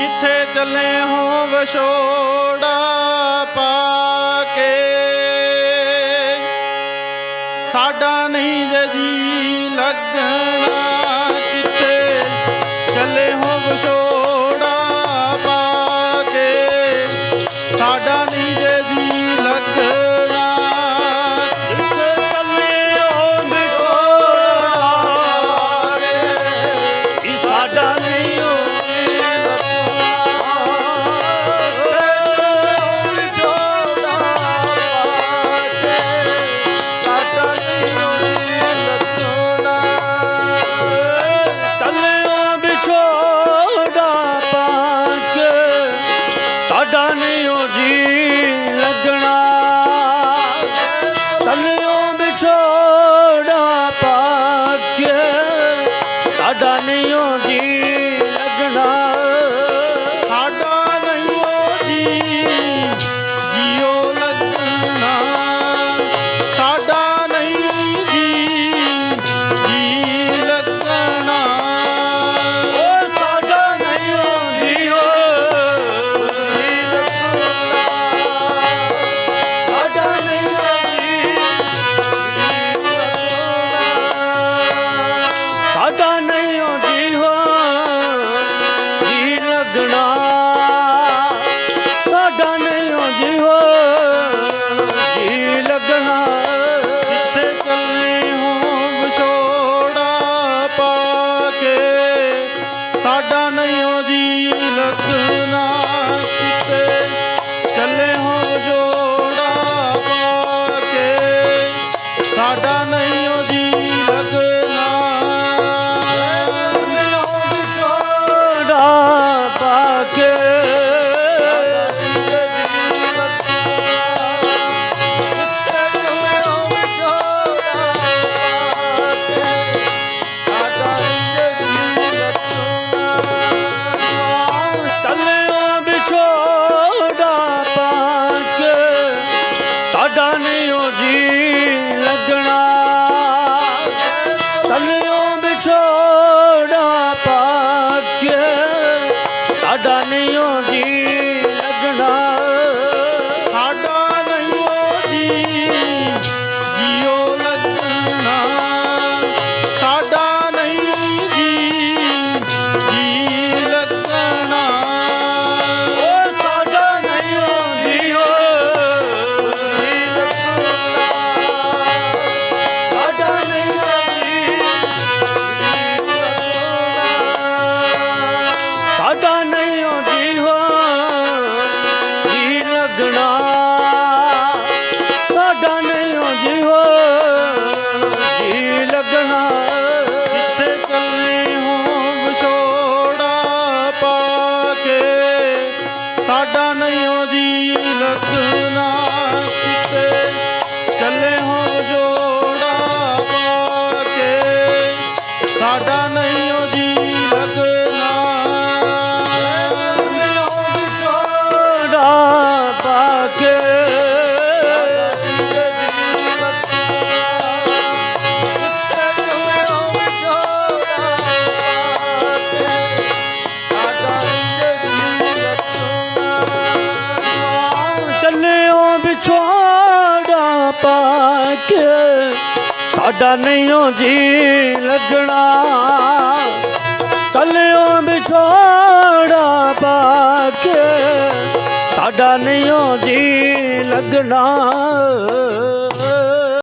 ਕਿੱਥੇ ਚੱਲੇ ਹੋ ਵਿਛੋੜਾ ਪਾ ਕੇ? ਸਾਡਾ ਨਹੀਂ ਜੇ ਜੀ ਲੱਗਣਾ ਕਿੱਥੇ ਚੱਲੇ ਹੋ ਵਿਛੋੜਾ ਸਾਡਾ ਨਹੀਂ ਉਹ ਜੀ ਲੱਗਣਾ। ਚੱਲੇ ਹੋ ਸਾਡਾ ਨਹੀਂਓ ਜੀ ਲੱਗਣਾ। ਕੱਲਿਓ ਵਿਛੋੜਾ ਪਾ ਕੇ ਸਾਡਾ ਨਹੀਂਓ ਜੀ ਲੱਗਣਾ।